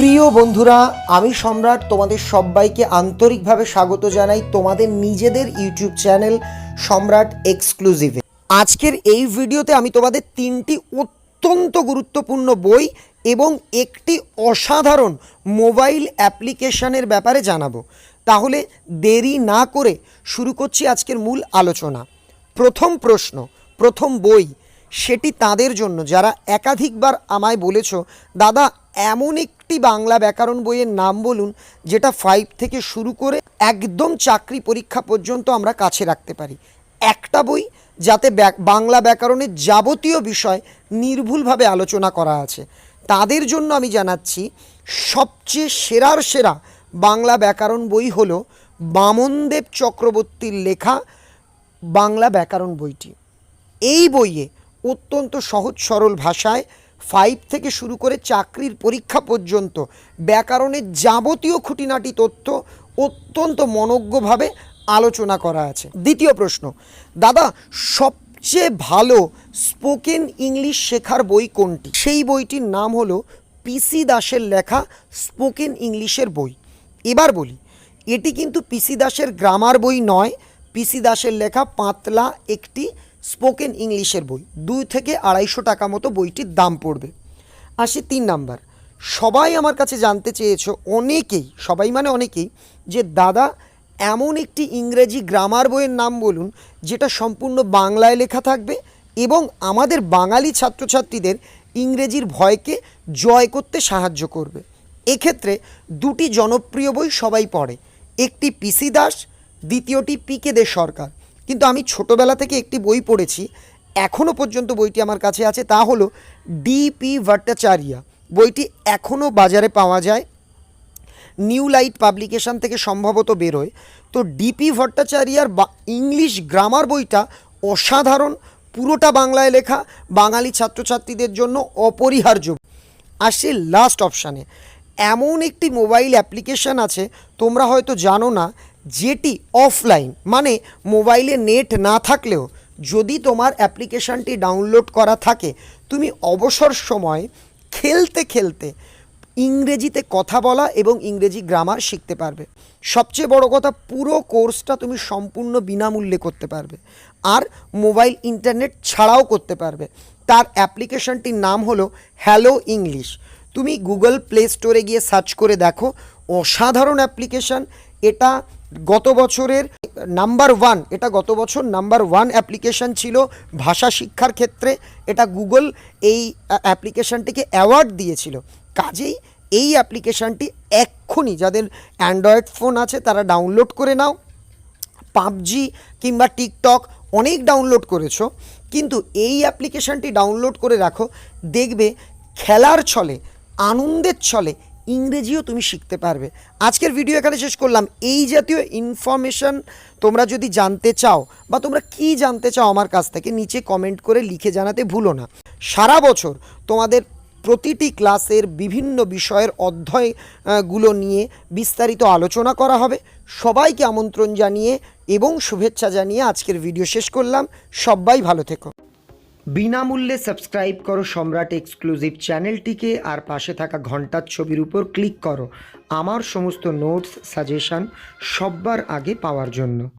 প্রিয় বন্ধুরা, আমি সম্রাট তোমাদের সবাইকে আন্তরিকভাবে স্বাগত জানাই তোমাদের নিজেদের ইউটিউব চ্যানেল সম্রাট এক্সক্লুসিভে। আজকের এই ভিডিওতে আমি তোমাদের তিনটি অত্যন্ত গুরুত্বপূর্ণ বই এবং একটি অসাধারণ মোবাইল অ্যাপ্লিকেশনের ব্যাপারে জানাব। তাহলে দেরি না করে শুরু করছি আজকের মূল আলোচনা। প্রথম প্রশ্ন, প্রথম বই, সেটি তাদের জন্য। যারা একাধিকবার আমায় বলেছ, দাদা এমন একটি বাংলা ব্যাকরণ বইয়ের নাম বলুন, যেটা ফাইভ থেকে শুরু করে একদম চাকরি পরীক্ষা পর্যন্ত আমরা কাছে রাখতে পারি। একটা বই যাতে বাংলা ব্যাকরণের যাবতীয় বিষয় নির্ভুলভাবে আলোচনা করা আছে। তাদের জন্য আমি জানাচ্ছি, সবচেয়ে সেরার সেরা বাংলা ব্যাকরণ বই হল বামনদেব চক্রবর্তীর লেখা বাংলা ব্যাকরণ বইটি। এই বইয়ে অত্যন্ত সহজ সরল ভাষায় ফাইভ থেকে শুরু করে চাকরির পরীক্ষা পর্যন্ত ব্যাকরণের যাবতীয় খুঁটিনাটি তথ্য অত্যন্ত মনজ্ঞভাবে আলোচনা করা আছে। দ্বিতীয় প্রশ্ন, দাদা, সবচেয়ে ভালো স্পোকেন ইংলিশ শেখার বই কোনটি? সেই বইটির নাম হলো পিসি দাসের লেখা স্পোকেন ইংলিশের বই। এবার বলি, এটি কিন্তু পিসি দাসের গ্রামার বই নয় পিসি দাসের লেখা পাতলা একটি স্পোকেন ইংলিশের বই। দুই থেকে আড়াইশো টাকা মতো বইটির দাম পড়বে। আসি তিন নাম্বার। সবাই আমার কাছে জানতে চেয়েছো, অনেকেই, সবাই মানে অনেকেই, যে দাদা, এমন একটি ইংরেজি গ্রামার বইয়ের নাম বলুন, যেটা সম্পূর্ণ বাংলায় লেখা থাকবে এবং আমাদের বাঙালি ছাত্রছাত্রীদের ইংরেজির ভয়কে জয় করতে সাহায্য করবে। এক্ষেত্রে দুটি জনপ্রিয় বই সবাই পড়ে। একটি পিসি দাস, দ্বিতীয়টি পিকে দে সরকার। কিন্তু আমি ছোটবেলা থেকে একটি বই পড়েছি এখনও পর্যন্ত বইটি আমার কাছে আছে, তা হলো ডিপি ভট্টাচার্য। বইটি এখনও বাজারে পাওয়া যায়, নিউ লাইট পাবলিকেশন থেকে সম্ভবত বেরোয়। তো ডিপি ভট্টাচার্যার বা ইংলিশ গ্রামার বইটা অসাধারণ, পুরোটা বাংলায় লেখা, বাঙালি ছাত্রছাত্রীদের জন্য অপরিহার্য। আসি লাস্ট অপশানে এমন একটি মোবাইল অ্যাপ্লিকেশান আছে, তোমরা হয়তো জানো না যেটি অফলাইন মানে মোবাইলে নেট না থাকলেও যদি তোমার অ্যাপ্লিকেশানটি ডাউনলোড করা থাকে, তুমি অবসর সময় খেলতে খেলতে ইংরেজিতে কথা বলা এবং ইংরেজি গ্রামার শিখতে পারবে। সবচেয়ে বড় কথা, পুরো কোর্সটা তুমি সম্পূর্ণ বিনামূল্যে করতে পারবে আর মোবাইল ইন্টারনেট ছাড়াও করতে পারবে। তার অ্যাপ্লিকেশনটির নাম হলো হ্যালো ইংলিশ। তুমি গুগল প্লে স্টোরে গিয়ে সার্চ করে দেখো, অসাধারণ অ্যাপ্লিকেশন। এটা গত বছরের নাম্বার ওয়ান, এটা গত বছর নাম্বার ওয়ান অ্যাপ্লিকেশন ছিল ভাষা শিক্ষার ক্ষেত্রে, এটা গুগল এই অ্যাপ্লিকেশনটিকে অ্যাওয়ার্ড দিয়েছিল। কাজেই এই অ্যাপ্লিকেশনটি এক্ষুনি যাদের অ্যান্ড্রয়েড ফোন আছে তারা ডাউনলোড করে নাও। পাবজি কিংবা টিকটক অনেক ডাউনলোড করেছ, কিন্তু এই অ্যাপ্লিকেশনটি ডাউনলোড করে রাখো, দেখবে খেলার ছলে, আনন্দের ছলে ইংরেজিও তুমি শিখতে পারবে। আজকের ভিডিও এখানে শেষ করলাম। এই জাতীয় ইনফরমেশন তোমরা যদি জানতে চাও বা তোমরা কি জানতে চাও আমার কাছ থেকে, নিচে কমেন্ট করে লিখে জানাতে ভুলো না। সারা বছর তোমাদের প্রতিটি ক্লাসের বিভিন্ন বিষয়ের অধ্যায়গুলো নিয়ে বিস্তারিত আলোচনা করা হবে। সবাইকে আমন্ত্রণ জানিয়ে এবং শুভেচ্ছা জানিয়ে আজকের ভিডিও শেষ করলাম। সবাই ভালো থেকো। বিনামূল্যে সাবস্ক্রাইব করো সম্রাট এক্সক্লুসিভ চ্যানেলটিকে আর পাশে থাকা ঘণ্টার ছবির উপর ক্লিক করো। আমার সমস্ত নোটস, সাজেশন সববার আগে পাওয়ার জন্য।